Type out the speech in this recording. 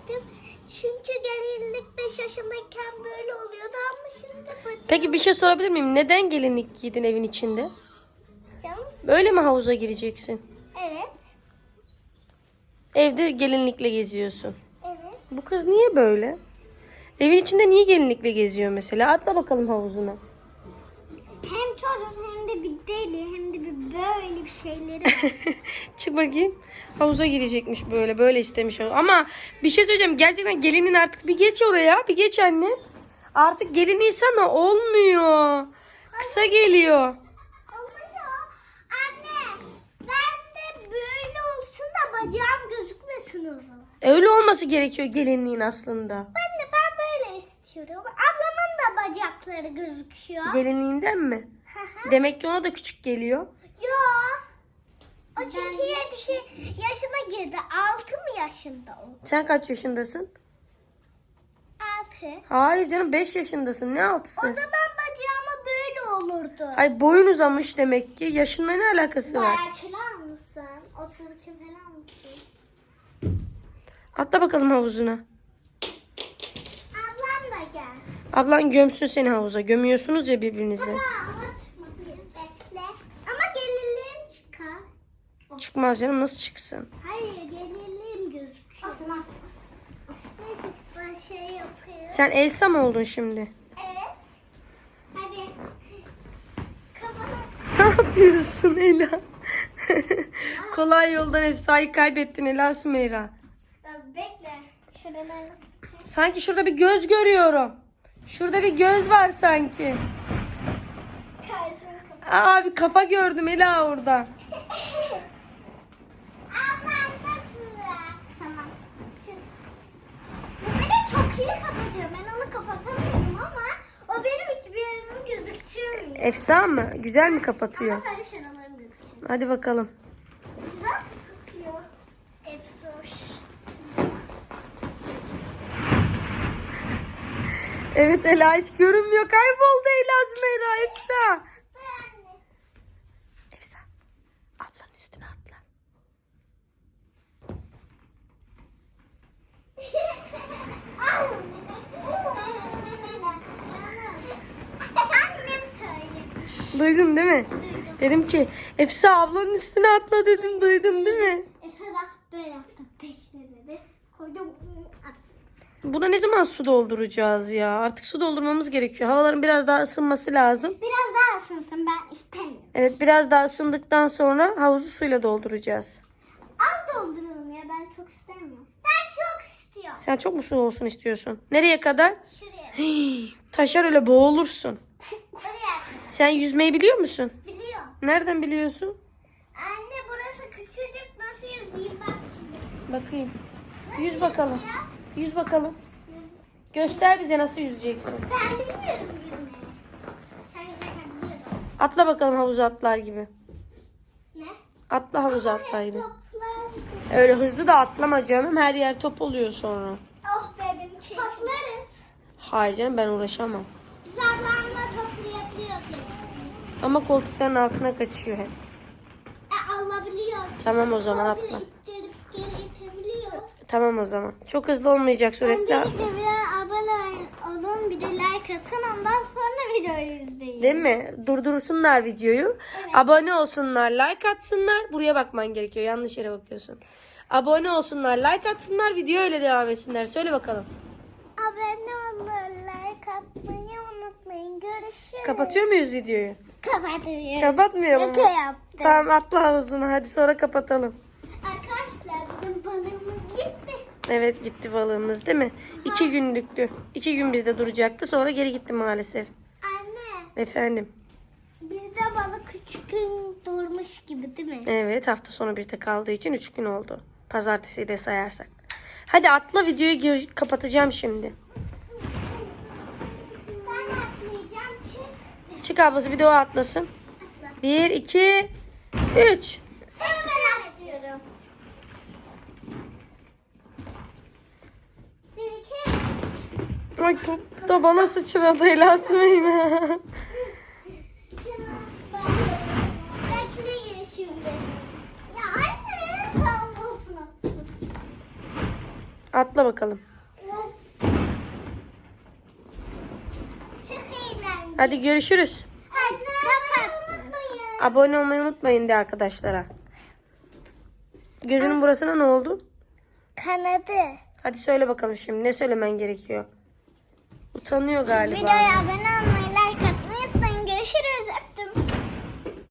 gittim. Çünkü gelinlik 5 yaşındayken böyle oluyordu ama şimdi bacağım. Peki bir şey sorabilir miyim? Neden gelinlik giydin evin içinde? Canım. Böyle mi havuza gireceksin? Evet. Evde gelinlikle geziyorsun. Evet. Bu kız niye böyle? Evin içinde niye gelinlikle geziyor mesela? Atla bakalım havuzuna. Çocuk hem de bir deli hem de bir böyle bir şeyleri var. Çık bakayım. Havuza girecekmiş böyle. Böyle istemiş. Ama bir şey söyleyeceğim. Gerçekten gelinin artık bir geç oraya. Bir geç anne. Artık gelin sana olmuyor. Kısa geliyor. Ya anne ben de böyle olsun da bacağım gözükmesin o zaman. Öyle olması gerekiyor gelinliğin aslında. Ben de ben böyle istiyorum. Ablamın da bacakları gözüküyor. Gelinliğinden mi? Hı hı. Demek ki ona da küçük geliyor. Yo. O çünkü yetişi yaşına girdi. 6 mı yaşında o? Sen kaç yaşındasın? 6. Hayır canım 5 yaşındasın. Ne O altısı? zaman bacağıma böyle olurdu. Ay boyun uzamış demek ki. Yaşınla ne alakası var? Bayağı kilo almışsın. 32 falan mısın? Atla bakalım havuzuna. Ablan gömsün seni havuza. Gömüyorsunuz ya birbirinizi. Gerek. Bekle. Ama gelirlerim çıkar. Çıkmaz canım nasıl çıksın? Hayır gelirlerim gözüküyor. Olsun olsun. Neyse ben şey yapıyorum. Sen Elsa mı oldun şimdi? Evet. Hadi. Kafana. Ne yapıyorsun Ela? Kolay yoldan efsayı kaybettin Ela Sümeyra. Bekle. Şuradan. Sanki şurada bir göz görüyorum. Şurada bir göz var sanki. Bir kafa gördüm Ela orada. Ablam nasıl? Tamam. Şimdi- Bu beni çok iyi kapatıyor. Ben onu kapatamıyorum ama o benim hiçbir yerimi gözüktürmüyor. Efsa mı? Güzel mi kapatıyor? Ama gözüküyor. Hadi bakalım. Güzel kapatıyor. Efsoş. Evet Ela hiç görünmüyor. Kayboldu Ela Sümeyra. Efsa. Efsa. Ablanın üstüne atla. Duydun değil mi? Dedim ki Efsa ablanın üstüne atla dedim. Duydun değil mi? Esra böyle yaptı. Bekle dedi. Koydum attım. Buna ne zaman su dolduracağız ya? Artık su doldurmamız gerekiyor. Havaların biraz daha ısınması lazım. Biraz daha ısınsın ben istemiyorum. Evet biraz daha ısındıktan sonra havuzu suyla dolduracağız. Az dolduralım ya ben çok istemiyorum. Ben çok istiyorum. Sen çok mu su olsun istiyorsun? Nereye kadar? Şuraya. Hii, taşar öyle boğulursun. Oraya. Sen yüzmeyi biliyor musun? Biliyorum. Nereden biliyorsun? Anne burası küçücük nasıl yüzeyim bak şimdi. Bakayım. Yüz bakalım. Ya, Yüz bakalım. Göster bize nasıl yüzeceksin. Ben bilmiyorum yüzmeyi. Atla bakalım havuza atlar gibi. Ne? Atla havuza atlar gibi. Toplar. Öyle hızlı da atlama canım. Her yer top oluyor sonra. Oh be benim şey. Toplarız. Hayır canım ben uğraşamam. Biz ablamla toplayabiliyoruz. Ama koltukların altına kaçıyor hep. E alabiliyoruz. Tamam o zaman atla. itebiliyoruz. Tamam o zaman. Çok hızlı olmayacak suretle. Öncelikle bir de abone olun bir de like atın ondan sonra videoyu izleyin. Değil mi? Durdursunlar videoyu. Abone olsunlar, like atsınlar. Buraya bakman gerekiyor. Yanlış yere bakıyorsun. Abone olsunlar, like atsınlar. Video öyle devam etsinler. Söyle bakalım. Abone olun, like atmayı unutmayın. Görüşürüz. Kapatıyor muyuz videoyu? Mı? Şaka yaptım. Tamam atla havuzuna. Hadi sonra kapatalım. Arkadaşlar bizim balığımız gitti. Evet gitti balığımız değil mi? İki günlüktü. İki gün bizde duracaktı. Sonra geri gitti maalesef. Anne Efendim. bizde balık küçük gün durmuş gibi değil mi? Evet hafta sonu birde kaldığı için üç gün oldu. Pazartesiyi de sayarsak. Hadi atla videoyu kapatacağım şimdi. Ben atlayacağım çık. Çık ablası bir de o atlasın. Atla. Bir, iki, üç. Sen ben atlıyorum. Bir Ay top da bana sıçradı Elasmeyna. Bekleyin şimdi. Ya anne. Kalmasın. Atla bakalım. Hadi görüşürüz. Abone olmayı unutmayın de arkadaşlara. Gözünün burasına ne oldu? Kanadı. Hadi söyle bakalım şimdi. Ne söylemen gerekiyor? Utanıyor galiba. Videoya abone olmayı, like atmayı unutmayın. Görüşürüz.